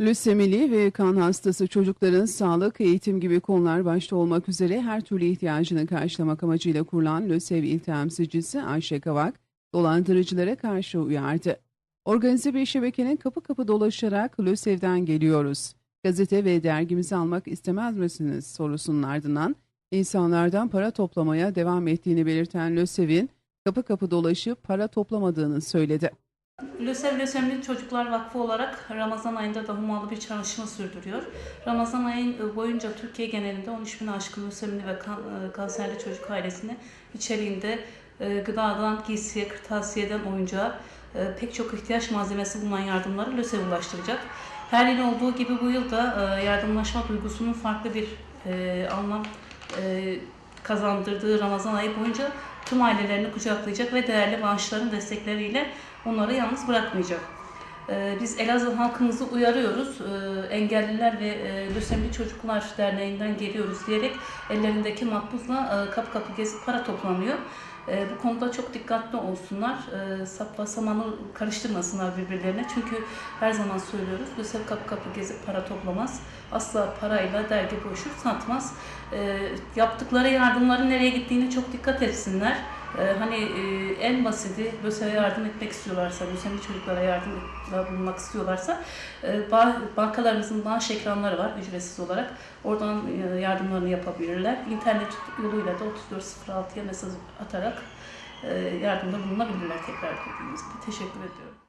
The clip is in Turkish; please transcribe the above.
Lösemili ve kan hastası çocukların sağlık, eğitim gibi konular başta olmak üzere her türlü ihtiyacını karşılamak amacıyla kurulan LÖSEV İl Temsilcisi Ayşe Kavak, dolandırıcılara karşı uyardı. Organize bir şebekenin kapı kapı dolaşarak LÖSEV'den geliyoruz. Gazete ve dergimizi almak istemez misiniz sorusunun ardından insanlardan para toplamaya devam ettiğini belirten LÖSEV'in kapı kapı dolaşıp para toplamadığını söyledi. LÖSEV Lösemili Çocuklar Vakfı olarak Ramazan ayında da hummalı bir çalışma sürdürüyor. Ramazan ayın boyunca Türkiye genelinde 13 bin aşkın lösemili ve e, kanserli çocuk ailesine içeriğinde e, gıdadan giysiye, kırtasiyeden oyuncağa e, pek çok ihtiyaç malzemesi bulunan yardımları LÖSEV ulaştıracak. Her yıl olduğu gibi bu yıl da e, yardımlaşma duygusunun farklı bir e, anlam e, kazandırdığı Ramazan ayı boyunca tüm ailelerini kucaklayacak ve değerli bağışların destekleriyle onları yalnız bırakmayacak. Ee, Biz Elazığ halkımızı uyarıyoruz. Ee, Engelliler ve e, Lösemili Çocuklar Derneği'nden geliyoruz diyerek ellerindeki makbuzla e, kapı kapı gezip para toplanıyor. Ee, Bu konuda çok dikkatli olsunlar. Sapla samanı karıştırmasınlar birbirlerine. Çünkü her zaman söylüyoruz. Lösev kapı kapı gezip para toplamaz. Asla parayla dergi broşür satmaz. Yaptıkları yardımların nereye gittiğini çok dikkat etsinler. Ee, hani e, en basiti LÖSEV'e yardım etmek istiyorlarsa, LÖSEV'li çocuklara yardımda bulunmak istiyorlarsa e, ba- bankalarımızın bağış ekranları var ücretsiz olarak. Oradan e, yardımlarını yapabilirler. İnternet yoluyla da 3406'ya mesaj atarak e, yardımda bulunabilirler tekrar dediğimiz gibi. Teşekkür ediyorum.